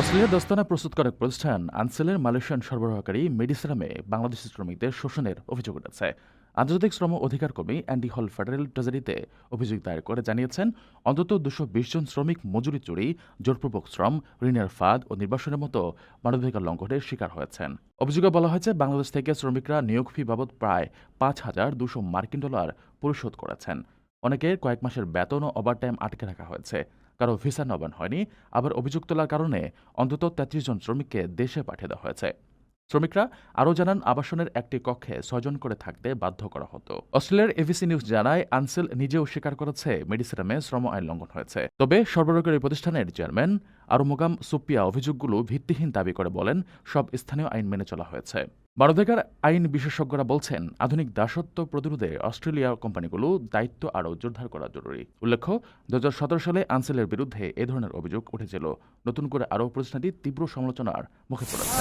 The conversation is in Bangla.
অস্ট্রেলিয়ার দস্তানা প্রস্তুতকারক প্রতিষ্ঠান আনসেলের মালয়েশিয়ান সরবরাহকারী মেডিসিরামে বাংলাদেশি শ্রমিকদের শোষণের অভিযোগ উঠেছে। আন্তর্জাতিক শ্রম অধিকার কর্মী অ্যান্ডি হল ফেডারেল ট্রেজারিতে অভিযোগ দায়ের করে জানিয়েছেন, অন্তত দুশো বিশ জন শ্রমিক মজুরি চুরি, জোরপূর্বক শ্রম, ঋণের ফাঁদ ও নির্বাসনের মতো মানবাধিকার লঙ্ঘনের শিকার হয়েছেন। অভিযোগে বলা হয়েছে, বাংলাদেশ থেকে শ্রমিকরা নিয়োগ ফি বাবদ প্রায় পাঁচ হাজার দুশো মার্কিন ডলার পরিশোধ করেছেন। অনেকের কয়েক মাসের বেতন ও ওভারটাইম আটকে রাখা হয়েছে। কারও ভিসা নবায়ন হয়নি, আবার অভিযোগ তোলার কারণে অন্তত তেত্রিশ জন শ্রমিককে দেশে পাঠিয়ে দেওয়া হয়েছে। শ্রমিকরা আরও জানান, আবাসনের একটি কক্ষে ছয়জন করে থাকতে বাধ্য করা হতো। অস্ট্রেলিয়ার এবিসি নিউজ জানায়, আনসেল নিজেও স্বীকার করেছে, মেডিসিরামে শ্রম আইন লঙ্ঘন হয়েছে। তবে সর্বরকারী প্রতিষ্ঠানের চেয়ারম্যান আরুমুগাম সুপ্পিয়া অভিযোগগুলো ভিত্তিহীন দাবি করে বলেন, সব স্থানীয় আইন মেনে চলা হয়েছে। মানবাধিকার আইন বিশেষজ্ঞরা বলছেন, আধুনিক দাসত্ব প্রতিরোধে অস্ট্রেলিয়া কোম্পানিগুলো দায়িত্ব আরও জোরদার করা জরুরি। উল্লেখ্য দু হাজার সতেরো সালে আনসেলের বিরুদ্ধে এ ধরনের অভিযোগ উঠেছিল। নতুন করে আরও প্রতিষ্ঠানটি তীব্র সমালোচনার মুখে পড়েছে।